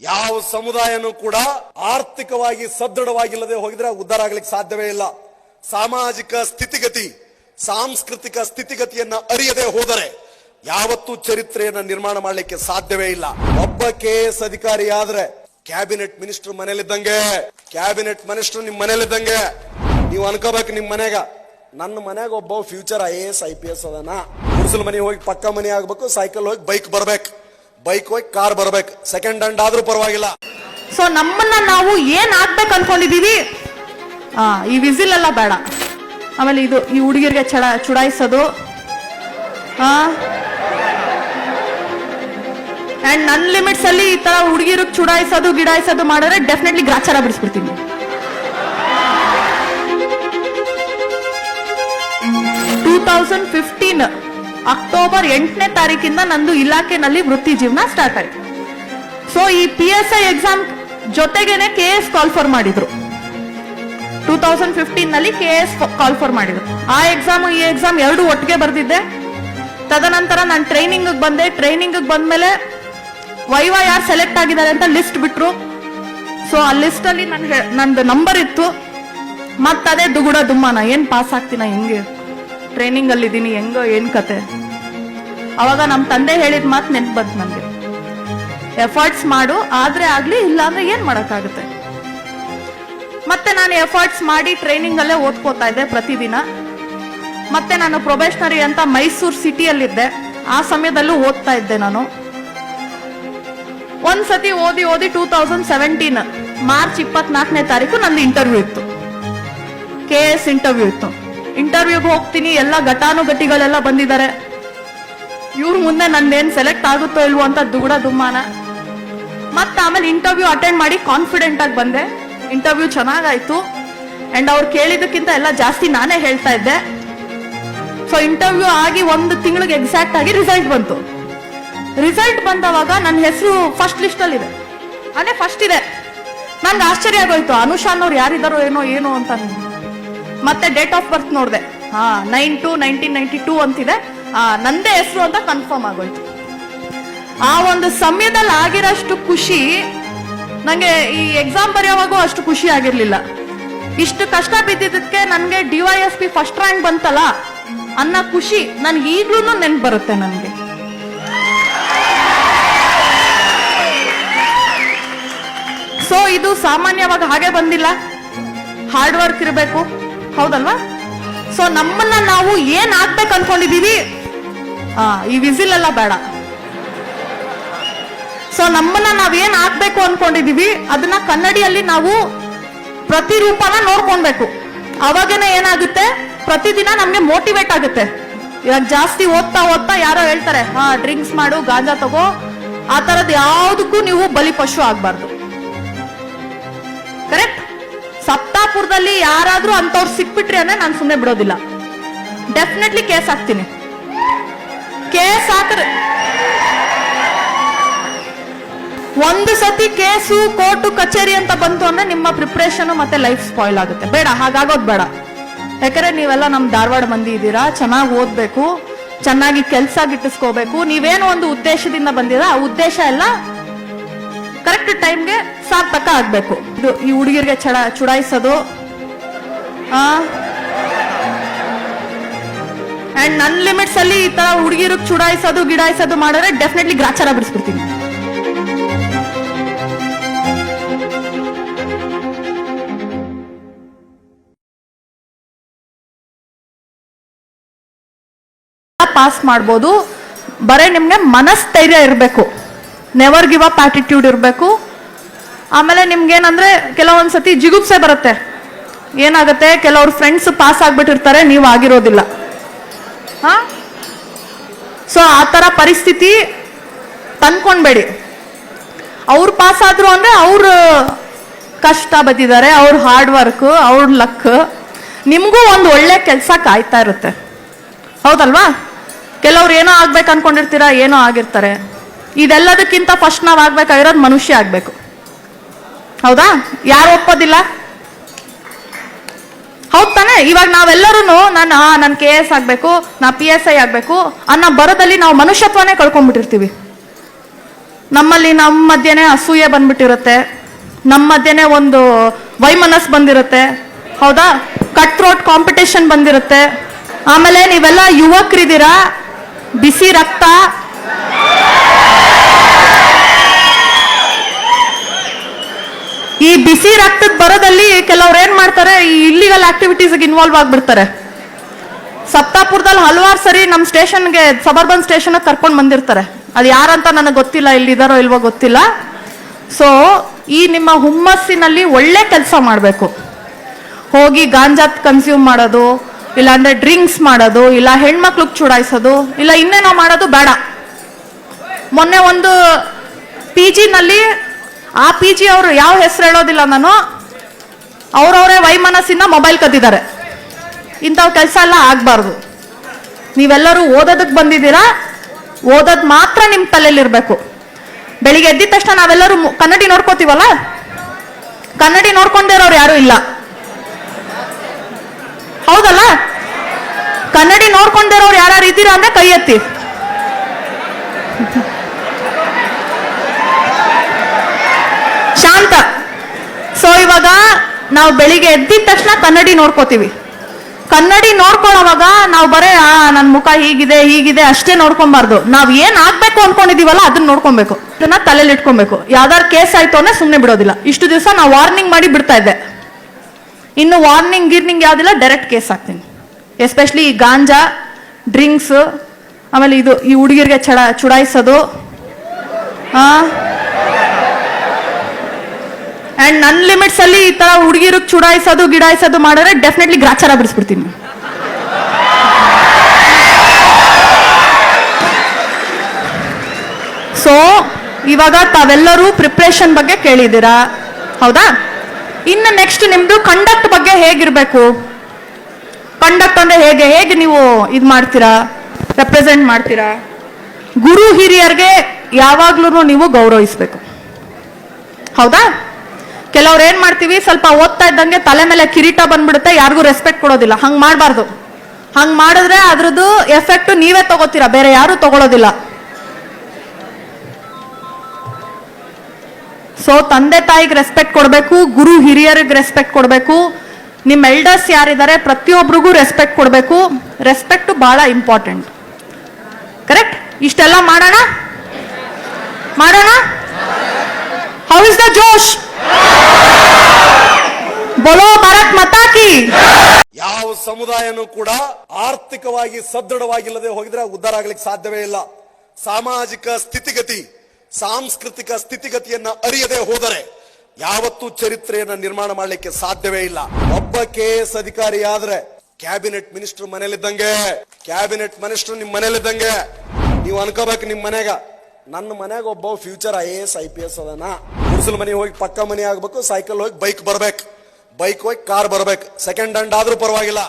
ಯಾವ ಸಮುದಾಯನೂ ಕೂಡ ಆರ್ಥಿಕವಾಗಿ ಸದೃಢವಾಗಿಲ್ಲದೆ ಹೋಗಿದ್ರೆ ಉದ್ಧಾರ ಆಗ್ಲಿಕ್ಕೆ ಸಾಧ್ಯವೇ ಇಲ್ಲ. ಸಾಮಾಜಿಕ ಸ್ಥಿತಿಗತಿ, ಸಾಂಸ್ಕೃತಿಕ ಸ್ಥಿತಿಗತಿಯನ್ನ ಅರಿಯದೆ ಹೋದರೆ ಯಾವತ್ತೂ ಚರಿತ್ರೆಯನ್ನ ನಿರ್ಮಾಣ ಮಾಡಲಿಕ್ಕೆ ಸಾಧ್ಯವೇ ಇಲ್ಲ. ಒಬ್ಬ ಕೆ ಎಸ್ ಅಧಿಕಾರಿ ಆದ್ರೆ ಕ್ಯಾಬಿನೆಟ್ ಮಿನಿಸ್ಟರ್ ಮನೇಲಿದ್ದಂಗೆ, ಕ್ಯಾಬಿನೆಟ್ ಮಿನಿಸ್ಟರ್ ನಿಮ್ ಮನೇಲಿದ್ದಂಗೆ. ನೀವು ಅನ್ಕೋಬೇಕು ನಿಮ್ ಮನೆಗ. ನನ್ನ ಮನೆಗೆ ಒಬ್ಬ future I A S I P S ಅದನ. ಗುಡಿಸಲು ಮನೆ ಹೋಗಿ ಪಕ್ಕ ಮನೆ ಆಗ್ಬೇಕು ಸೈಕಲ್ ಹೋಗಿ ಬೈಕ್ ಬರ್ಬೇಕು. ಬೈಕ್ ಹೋಗಿ ಕಾರ್ ಬರ್ಬೇಕು. ಸೆಕೆಂಡ್ ಹ್ಯಾಂಡ್ ಆದ್ರೂ ಪರವಾಗಿಲ್ಲ. ಸೊ ನಮ್ಮನ್ನ ನಾವು ಏನ್ ಹಾಕ್ಬೇಕು ಅನ್ಕೊಂಡಿದೀವಿ? ಆ, ಈ ವಿಸಿಲ್ ಎಲ್ಲ ಬೇಡ. ಆಮೇಲೆ ಇದು ಈ ಹುಡುಗಿರಿಗೆ ಚಡ, ಚುಡಾಯಿಸೋದು. ಆ? ಅಂಡ್ ನನ್ನ ಲಿಮಿಟ್ಸ್ ಅಲ್ಲಿ ಈ ತರ ಹುಡುಗಿರಿಗೆ ಚುಡಾಯಿಸೋದು, ಗಿಡಾಯಿಸೋದು ಮಾಡಿದ್ರೆ ಡೆಫಿನೆಟ್ಲಿ ಗ್ರಾಚಾರ ಬಿಡಿಸ್ಬಿಡ್ತೀನಿ. ಟೂ ತೌಸಂಡ್ ಫಿಫ್ಟೀನ್ ಅಕ್ಟೋಬರ್ ಎಂಟನೇ ತಾರೀಕಿಂದ ನಂದು ಇಲಾಖೆನಲ್ಲಿ ವೃತ್ತಿ ಜೀವನ ಸ್ಟಾರ್ಟ್ ಆಯ್ತು. ಸೊ ಈ ಪಿ ಎಸ್ ಐ ಎಕ್ಸಾಮ್ ಜೊತೆಗೇನೆ ಕೆ ಎಸ್ ಕಾಲ್ ಫಾರ್ ಮಾಡಿದ್ರು. ಟೂ ತೌಸಂಡ್ ಫಿಫ್ಟೀನ್ನಲ್ಲಿ ಕೆ ಎಸ್ ಕಾಲ್ ಫಾರ್ ಮಾಡಿದ್ರು. ಆ ಎಕ್ಸಾಮ್ ಈ ಎಕ್ಸಾಮ್ ಎರಡು ಒಟ್ಟಿಗೆ ಬರೆದಿದ್ದೆ. ತದನಂತರ ನಾನು ಟ್ರೈನಿಂಗ್ ಬಂದೆ. ಟ್ರೈನಿಂಗ್ ಬಂದ್ಮೇಲೆ ವೈ ಯಾರು ಸೆಲೆಕ್ಟ್ ಆಗಿದ್ದಾರೆ ಅಂತ ಲಿಸ್ಟ್ ಬಿಟ್ರು. ಸೊ ಆ ಲಿಸ್ಟ್ ಅಲ್ಲಿ ನನ್ಗೆ, ನಂದು ನಂಬರ್ ಇತ್ತು. ಮತ್ತದೇ ದುಗುಡ ದುಮ್ಮಾನ, ಏನ್ ಪಾಸ್ ಆಗ್ತೀನ, ಹೆಂಗೆ? ಟ್ರೈನಿಂಗ್ ಅಲ್ಲಿ ಇದೀನಿ, ಹೆಂಗೋ, ಏನ್ ಕತೆ? ಅವಾಗ ನಮ್ಮ ತಂದೆ ಹೇಳಿದ ಮಾತು ನೆನ್ಪು ಬಂತು ನನಗೆ ಎಫರ್ಟ್ಸ್ ಮಾಡು, ಆದ್ರೆ ಆಗ್ಲಿ, ಇಲ್ಲಾಂದ್ರೆ ಏನು ಏನ್ ಮಾಡಕ್ಕಾಗುತ್ತೆ? ಮತ್ತೆ ನಾನು ಎಫರ್ಟ್ಸ್ ಮಾಡಿ ಟ್ರೈನಿಂಗ್ ಅಲ್ಲೇ ಓದ್ಕೋತಾ ಇದ್ದೆ ಪ್ರತಿದಿನ. ಮತ್ತೆ ನಾನು ಪ್ರೊಬೇಷನರಿ ಅಂತ ಮೈಸೂರು ಸಿಟಿಯಲ್ಲಿದ್ದೆ. ಆ ಸಮಯದಲ್ಲೂ ಓದ್ತಾ ಇದ್ದೆ ನಾನು. ಒಂದ್ಸತಿ ಓದಿ ಓದಿ ಟೂ ತೌಸಂಡ್ ಸೆವೆಂಟೀನ್ ಮಾರ್ಚ್ ಇಪ್ಪತ್ನಾಲ್ಕನೇ ತಾರೀಕು ನಂದು ಇಂಟರ್ವ್ಯೂ ಇತ್ತು. ಕೆ ಎಸ್ ಇಂಟರ್ವ್ಯೂ ಇತ್ತು. ಇಂಟರ್ವ್ಯೂಗೆ ಹೋಗ್ತೀನಿ, ಎಲ್ಲ ಘಟಾನುಘಟಿಗಳೆಲ್ಲ ಬಂದಿದ್ದಾರೆ. ಇವ್ರ ಮುಂದೆ ನಂದೇನ್ ಸೆಲೆಕ್ಟ್ ಆಗುತ್ತೋ ಇಲ್ವೋ ಅಂತ ದುಗುಡ ದುಮ್ಮಾನ. ಮತ್ತೆ ಆಮೇಲೆ ಇಂಟರ್ವ್ಯೂ ಅಟೆಂಡ್ ಮಾಡಿ ಕಾನ್ಫಿಡೆಂಟ್ ಆಗಿ ಬಂದೆ. ಇಂಟರ್ವ್ಯೂ ಚೆನ್ನಾಗಾಯ್ತು. ಅಂಡ್ ಅವ್ರು ಕೇಳಿದಕ್ಕಿಂತ ಎಲ್ಲ ಜಾಸ್ತಿ ನಾನೇ ಹೇಳ್ತಾ ಇದ್ದೆ. ಸೊ ಇಂಟರ್ವ್ಯೂ ಆಗಿ ಒಂದು ತಿಂಗಳಿಗೆ ಎಕ್ಸಾಕ್ಟ್ ಆಗಿ ರಿಸಲ್ಟ್ ಬಂತು. ರಿಸಲ್ಟ್ ಬಂದವಾಗ ನನ್ನ ಹೆಸರು ಫಸ್ಟ್ ಲಿಸ್ಟ್ ಅಲ್ಲಿ ಇದೆ. ಅದೇ ಫಸ್ಟ್ ಇದೆ. ನನ್ಗೆ ಆಶ್ಚರ್ಯ ಆಗೋಯ್ತು. ಅನುಷಾ ಅನ್ನೋರು ಯಾರಿದಾರೋ ಏನೋ ಏನೋ ಅಂತ. ಮತ್ತೆ ಡೇಟ್ ಆಫ್ ಬರ್ತ್ ನೋಡಿದೆ. ಹಾ nine two nineteen ninety two ಅಂತಿದೆ. ನಂದೇ ಹೆಸರು ಅಂತ ಕನ್ಫರ್ಮ್ ಆಗೋಯ್ತು. ಆ ಒಂದು ಸಮಯದಲ್ಲಿ ಆಗಿರೋಷ್ಟು ಖುಷಿ ನನಗೆ ಈ ಎಕ್ಸಾಮ್ ಬರೆಯೋವಾಗೂ ಅಷ್ಟು ಖುಷಿ ಆಗಿರ್ಲಿಲ್ಲ. ಇಷ್ಟು ಕಷ್ಟ ಬಿದ್ದಿದ್ದಕ್ಕೆ ನನಗೆ D Y S P first rank ಬಂತಲ್ಲ, ಅನ್ನೋ ಖುಷಿ ನನ್ಗೆ ಈಗ್ಲೂ ನೆನ್ಪು ಬರುತ್ತೆ ನನಗೆ. ಸೊ ಇದು ಸಾಮಾನ್ಯವಾಗಿ ಹಾಗೆ ಬಂದಿಲ್ಲ. ಹಾರ್ಡ್ ವರ್ಕ್ ಇರಬೇಕು. ಹೌದಲ್ವಾ? ಸೊ ನಮ್ಮನ್ನ ನಾವು ಏನ್ ಆಗ್ಬೇಕು ಅನ್ಕೊಂಡಿದೀವಿ? ಈ ವಿಸಿಲ್ ಎಲ್ಲ ಬೇಡ. ಸೊ ನಮ್ಮನ್ನ ನಾವೇನ್ ಆಗ್ಬೇಕು ಅನ್ಕೊಂಡಿದೀವಿ? ಅದನ್ನ ಕನ್ನಡಿಯಲ್ಲಿ ನಾವು ಪ್ರತಿರೂಪನ ನೋಡ್ಕೊಳ್ಬೇಕು ಅವಾಗೇನೆ ಏನಾಗುತ್ತೆ? ಪ್ರತಿದಿನ ನಮ್ಗೆ ಮೋಟಿವೇಟ್ ಆಗುತ್ತೆ. ಇವಾಗ ಜಾಸ್ತಿ ಓದ್ತಾ ಓದ್ತಾ ಯಾರೋ ಹೇಳ್ತಾರೆ, ಹಾ ಡ್ರಿಂಕ್ಸ್ ಮಾಡು, ಗಾಂಜಾ ತಗೋ. ಆ ತರದ್ ಯಾವುದಕ್ಕೂ ನೀವು ಬಲಿ ಪಶು ಆಗ್ಬಾರ್ದು. ಕರೆಕ್ಟ್ ಸಪ್ತಾಪುರದಲ್ಲಿ ಯಾರಾದ್ರೂ ಅಂತವ್ರು ಸಿಕ್ಬಿಟ್ರಿ ಅಂದ್ರೆ ನಾನು ಸುಮ್ಮನೆ ಬಿಡೋದಿಲ್ಲ. ಡೆಫಿನೆಟ್ಲಿ ಕೇಸ್ ಹಾಕ್ತೀನಿ. ಕೇಸ್ ಹಾಕ್ರೆ ಒಂದು ಸತಿ ಕೇಸು ಕೋರ್ಟು ಕಚೇರಿ ಅಂತ ಬಂತು ಅಂದ್ರೆ ನಿಮ್ಮ ಪ್ರಿಪ್ರೇಷನ್ ಮತ್ತೆ ಲೈಫ್ ಸ್ಪಾಯ್ಲ್ ಆಗುತ್ತೆ. ಬೇಡ, ಹಾಗಾಗೋದ್ ಬೇಡ. ಯಾಕಂದ್ರೆ ನೀವೆಲ್ಲ ನಮ್ ಧಾರವಾಡ ಮಂದಿ ಇದ್ದೀರಾ, ಚೆನ್ನಾಗಿ ಓದ್ಬೇಕು, ಚೆನ್ನಾಗಿ ಕೆಲ್ಸ ಗಿಟ್ಟಿಸ್ಕೋಬೇಕು, ನೀವೇನು ಒಂದು ಉದ್ದೇಶದಿಂದ ಬಂದಿರ, ಆ ಉದ್ದೇಶ ಎಲ್ಲ ಕರೆಕ್ಟ್ ಟೈಮ್ಗೆ ಸಾರ್ಥಕ ಆಗ್ಬೇಕು. ಇದು ಈ ಹುಡುಗಿರಿಗೆ ಚಡ ಚುಡಾಯಿಸೋದು. ಅಂಡ್ ನನ್ನ ಲಿಮಿಟ್ಸ್ ಅಲ್ಲಿ ಈ ತರ ಹುಡುಗಿರು ಚುಡಾಯಿಸೋದು, ಗಿಡಾಯಿಸೋದು ಮಾಡಿದ್ರೆ ಡೆಫಿನೆಟ್ಲಿ ಗ್ರಾಚಾರ ಬಿಡಿಸ್ಬಿಡ್ತೀನಿ. ಪಾಸ್ ಮಾಡ್ಬೋದು. ಬರೇ ನಿಮ್ಗೆ ಮನಸ್ಥೈರ್ಯ ಇರಬೇಕು. ನೆವರ್ ಗಿವ್ ಅಪ್ ಆಟಿಟ್ಯೂಡ್ ಇರಬೇಕು. ಆಮೇಲೆ ನಿಮ್ಗೇನಂದರೆ ಕೆಲವೊಂದು ಸತಿ ಜಿಗುಪ್ಸೆ ಬರುತ್ತೆ. ಏನಾಗುತ್ತೆ? ಕೆಲವ್ರ ಫ್ರೆಂಡ್ಸ್ ಪಾಸ್ ಆಗ್ಬಿಟ್ಟಿರ್ತಾರೆ, ನೀವು ಆಗಿರೋದಿಲ್ಲ. ಹಾ? ಸೊ ಆ ಥರ ಪರಿಸ್ಥಿತಿ ತಂದ್ಕೊಂಡ್ಬೇಡಿ. ಅವ್ರು ಪಾಸ್ ಆದ್ರು ಅಂದ್ರೆ ಅವರು ಕಷ್ಟ ಬದಿದ್ದಾರೆ ಅವ್ರ ಹಾರ್ಡ್ ವರ್ಕ್ ಅವ್ರ ಲಕ್ ನಿಮಗೂ ಒಂದು ಒಳ್ಳೆ ಕೆಲಸ ಕಾಯ್ತಾ ಇರುತ್ತೆ. ಹೌದಲ್ವಾ? ಕೆಲವ್ರು ಏನೋ ಆಗ್ಬೇಕು ಅನ್ಕೊಂಡಿರ್ತೀರಾ ಏನೋ ಆಗಿರ್ತಾರೆ. ಇದೆಲ್ಲದಕ್ಕಿಂತ ಫಸ್ಟ್ ನಾವು ಆಗ್ಬೇಕಾಗಿರೋದು ಮನುಷ್ಯ ಆಗ್ಬೇಕು. ಹೌದಾ? ಯಾರು ಒಪ್ಪೋದಿಲ್ಲ? ಹೌದ್ ತಾನೆ? ಇವಾಗ ನಾವೆಲ್ಲರೂ ನಾನು, ಆ, ನಾನು ಕೆ ಎಸ್ ಆಗ್ಬೇಕು, ನಾ ಪಿ ಎಸ್ ಐ ಆಗ್ಬೇಕು ಅನ್ನೋ ಬರದಲ್ಲಿ ನಾವು ಮನುಷ್ಯತ್ವನೇ ಕಳ್ಕೊಂಡ್ಬಿಟ್ಟಿರ್ತೀವಿ. ನಮ್ಮಲ್ಲಿ ನಮ್ಮ ಮಧ್ಯೆನೆ ಅಸೂಯೆ ಬಂದ್ಬಿಟ್ಟಿರುತ್ತೆ. ನಮ್ಮ ಮಧ್ಯೆನೆ ಒಂದು ವೈಮನಸ್ ಬಂದಿರುತ್ತೆ. ಹೌದಾ? ಕಟ್ ಥ್ರೋಟ್ ಕಾಂಪಿಟೇಷನ್ ಬಂದಿರುತ್ತೆ. ಆಮೇಲೆ ನೀವೆಲ್ಲ ಯುವಕರಿದ್ದೀರಾ? ಬಿಸಿ ರಕ್ತ ಈ ಬಿಸಿ ರಕ್ತದ ಬರೋದಲ್ಲಿ ಕೆಲವ್ರು ಏನ್ ಮಾಡ್ತಾರೆ, ಈ ಇಲ್ಲಿಗಲ್ ಆಕ್ಟಿವಿಟೀಸ್ಗೆ ಇನ್ವಾಲ್ವ್ ಆಗ್ಬಿಡ್ತಾರೆ. ಸಪ್ತಾಪುರದಲ್ಲಿ ಹಲವಾರು ಸರಿ ನಮ್ಮ ಸ್ಟೇಷನ್ಗೆ ಸಬರ್ಬನ್ ಸ್ಟೇಷನ್ ಕರ್ಕೊಂಡು ಬಂದಿರ್ತಾರೆ. ಅದು ಯಾರಂತ ನನಗೆ ಗೊತ್ತಿಲ್ಲ ಇಲ್ಲಿದಾರೋ ಇಲ್ವೋ ಗೊತ್ತಿಲ್ಲ. ಸೊ ಈ ನಿಮ್ಮ ಹುಮ್ಮಸ್ಸಿನಲ್ಲಿ ಒಳ್ಳೆ ಕೆಲಸ ಮಾಡಬೇಕು. ಹೋಗಿ ಗಾಂಜಾತ್ ಕನ್ಸ್ಯೂಮ್ ಮಾಡೋದು, ಇಲ್ಲಾಂದ್ರೆ ಡ್ರಿಂಕ್ಸ್ ಮಾಡೋದು, ಇಲ್ಲ ಹೆಣ್ಮಕ್ಳಿಗೆ ಚುಡಾಯಿಸೋದು, ಇಲ್ಲ ಇನ್ನೇನೋ ಮಾಡೋದು ಬೇಡ. ಮೊನ್ನೆ ಒಂದು ಪಿ ಜಿನಲ್ಲಿ ಆ ಪಿ ಜಿ ಅವರು ಯಾವ ಹೆಸರು ಹೇಳೋದಿಲ್ಲ ನಾನು. ಅವ್ರವರೇ ವೈಮನಸ್ಸಿಂದ ಮೊಬೈಲ್ ಕದ್ದಿದ್ದಾರೆ. ಇಂಥವ್ ಕೆಲಸ ಎಲ್ಲ ಆಗಬಾರ್ದು. ನೀವೆಲ್ಲರೂ ಓದೋದಕ್ಕೆ ಬಂದಿದ್ದೀರಾ? ಓದೋದು ಮಾತ್ರ ನಿಮ್ಮ ತಲೆಯಲ್ಲಿರಬೇಕು. ಬೆಳಿಗ್ಗೆ ಎದ್ದಿದ ತಕ್ಷಣ ನಾವೆಲ್ಲರೂ ಕನ್ನಡಿ ನೋಡ್ಕೋತೀವಲ್ಲ? ಕನ್ನಡಿ ನೋಡ್ಕೊಂಡಿರೋರು ಯಾರು ಇಲ್ಲ. ಹೌದಲ್ಲ? ಕನ್ನಡಿ ನೋಡ್ಕೊಂಡಿರೋರು ಯಾರು ಇದ್ದೀರಾ ಅಂದ್ರೆ ಕೈ ಎತ್ತಿ. ಶಾಂತ ಸೊ ಇವಾಗ ನಾವು ಬೆಳಿಗ್ಗೆ ಎದ್ದಿದ ತಕ್ಷಣ ಕನ್ನಡಿ ನೋಡ್ಕೋತೀವಿ. ಕನ್ನಡಿ ನೋಡ್ಕೊಳ್ಳೋವಾಗ ನಾವು ಬರೇ, ಆ ನನ್ನ ಮುಖ ಹೀಗಿದೆ ಹೀಗಿದೆ, ಅಷ್ಟೇ ನೋಡ್ಕೊಬಾರ್ದು. ನಾವು ಏನ್ ಆಗ್ಬೇಕು ಅನ್ಕೊಂಡಿದೀವಲ್ಲ ಅದನ್ನ ನೋಡ್ಕೊಬೇಕು. ಅದನ್ನ ತಲೆಯಲ್ಲಿ ಇಟ್ಕೊಬೇಕು. ಯಾವ್ದಾರು ಕೇಸ್ ಆಯ್ತು ಅಂದ್ರೆ ಸುಮ್ಮನೆ ಬಿಡೋದಿಲ್ಲ. ಇಷ್ಟು ದಿವಸ ನಾವು ವಾರ್ನಿಂಗ್ ಮಾಡಿ ಬಿಡ್ತಾ ಇದ್ದೆ. ಇನ್ನು ವಾರ್ನಿಂಗ್, ಗಿರ್ನಿಂಗ್ ಯಾವ್ದಿಲ್ಲ, ಡೈರೆಕ್ಟ್ ಕೇಸ್ ಹಾಕ್ತೀನಿ. ಎಸ್ಪೆಷಲಿ ಈ ಗಾಂಜಾ, ಡ್ರಿಂಕ್ಸ್, ಆಮೇಲೆ ಇದು ಈ ಹುಡುಗಿರಿಗೆ ಚಡ, ಚುಡಾಯಿಸೋದು. ಆ ಅಂಡ್ ನನ್ನ ಲಿಮಿಟ್ಸ್ ಅಲ್ಲಿ ಈ ತರ ಹುಡುಗಿರು ಚುಡಾಯಿಸೋದು, ಗಿಡಾಯಿಸೋದು ಮಾಡಿದ್ರೆ ಡೆಫಿನೆಟ್ಲಿ ಗ್ರಾಚಾರ ಬಿಡಿಸ್ಬಿಡ್ತೀನಿ. ಸೊ ಇವಾಗ ತಾವೆಲ್ಲರೂ ಪ್ರಿಪ್ರೇಷನ್ ಬಗ್ಗೆ ಕೇಳಿದ್ದೀರಾ? ಹೌದಾ? ಇನ್ನು ನೆಕ್ಸ್ಟ್ ನಿಮ್ದು ಕಂಡಕ್ಟ್ ಬಗ್ಗೆ ಹೇಗಿರ್ಬೇಕು? ಕಂಡಕ್ಟ್ ಅಂದ್ರೆ ಹೇಗೆ? ಹೇಗೆ ನೀವು ಇದು ಮಾಡ್ತೀರಾ? ರೆಪ್ರೆಸೆಂಟ್ ಮಾಡ್ತೀರಾ? ಗುರು ಹಿರಿಯರಿಗೆ ಯಾವಾಗ್ಲೂ ನೀವು ಗೌರವಿಸ್ಬೇಕು. ಹೌದಾ? ಕೆಲವ್ರು ಏನ್ ಮಾಡ್ತೀವಿ, ಸ್ವಲ್ಪ ಓದ್ತಾ ಇದ್ದಂಗೆ ತಲೆ ಮೇಲೆ ಕಿರೀಟ ಬಂದ್ಬಿಡುತ್ತೆ, ಯಾರಿಗೂ ರೆಸ್ಪೆಕ್ಟ್ ಕೊಡೋದಿಲ್ಲ. ಹಂಗ್ ಮಾಡಬಾರ್ದು. ಹಂಗ್ ಮಾಡಿದ್ರೆ ಅದ್ರದ್ದು ಎಫೆಕ್ಟ್ ನೀವೇ ತಗೋತೀರಾ, ಬೇರೆ ಯಾರು ತಗೊಳೋದಿಲ್ಲ. ಸೊ ತಂದೆ ತಾಯಿಗೆ ರೆಸ್ಪೆಕ್ಟ್ ಕೊಡಬೇಕು, ಗುರು ಹಿರಿಯರಿಗೆ ರೆಸ್ಪೆಕ್ಟ್ ಕೊಡಬೇಕು ನಿಮ್ಮ ಎಲ್ಡರ್ಸ್ ಯಾರಿದ್ದಾರೆ ಪ್ರತಿಯೊಬ್ಬರಿಗೂ ರೆಸ್ಪೆಕ್ಟ್ ಕೊಡಬೇಕು. ರೆಸ್ಪೆಕ್ಟ್ ಬಹಳ ಇಂಪಾರ್ಟೆಂಟ್ ಕರೆಕ್ಟ್ ಇಷ್ಟೆಲ್ಲ ಮಾಡೋಣ? ಮಾಡೋಣ? ಹೌ ಇಸ್ ದ ಜೋಶ್ ಬೋಲೋ ಭಾರತ್ ಮತಾಕಿ ಯಾವ ಸಮುದಾಯನೂ ಕೂಡ ಆರ್ಥಿಕವಾಗಿ ಸದೃಢವಾಗಿಲ್ಲದೆ ಹೋಗಿದ್ರೆ ಉದ್ಧಾರ ಆಗ್ಲಿಕ್ಕೆ ಸಾಧ್ಯವೇ ಇಲ್ಲ. ಸಾಮಾಜಿಕ ಸ್ಥಿತಿಗತಿ, ಸಾಂಸ್ಕೃತಿಕ ಸ್ಥಿತಿಗತಿಯನ್ನ ಅರಿಯದೆ ಹೋದರೆ ಯಾವತ್ತೂ ಚರಿತ್ರೆಯನ್ನ ನಿರ್ಮಾಣ ಮಾಡಲಿಕ್ಕೆ ಸಾಧ್ಯವೇ ಇಲ್ಲ. ಒಬ್ಬ ಕೆ ಎಸ್ ಅಧಿಕಾರಿ ಆದ್ರೆ ಕ್ಯಾಬಿನೆಟ್ ಮಿನಿಸ್ಟರ್ ಮನೇಲಿದ್ದಂಗೆ ಕ್ಯಾಬಿನೆಟ್ ಮಿನಿಸ್ಟರ್ ನಿಮ್ ಮನೇಲಿದ್ದಂಗೆ ನೀವು ಅನ್ಕೋಬೇಕು ನಿಮ್ ಮನೆಗ. ನನ್ನ ಮನೆಗೆ ಒಬ್ಬ future I A S I P S ಅದನ. ಗುಡಿಸಲು ಮನೆ ಹೋಗಿ ಪಕ್ಕ ಮನೆ ಆಗ್ಬೇಕು ಸೈಕಲ್ ಹೋಗಿ ಬೈಕ್ ಬರ್ಬೇಕು. ಬೈಕ್ ಹೋಗಿ ಕಾರ್ ಬರ್ಬೇಕು. ಸೆಕೆಂಡ್ ಹ್ಯಾಂಡ್ ಆದ್ರೂ ಪರವಾಗಿಲ್ಲ.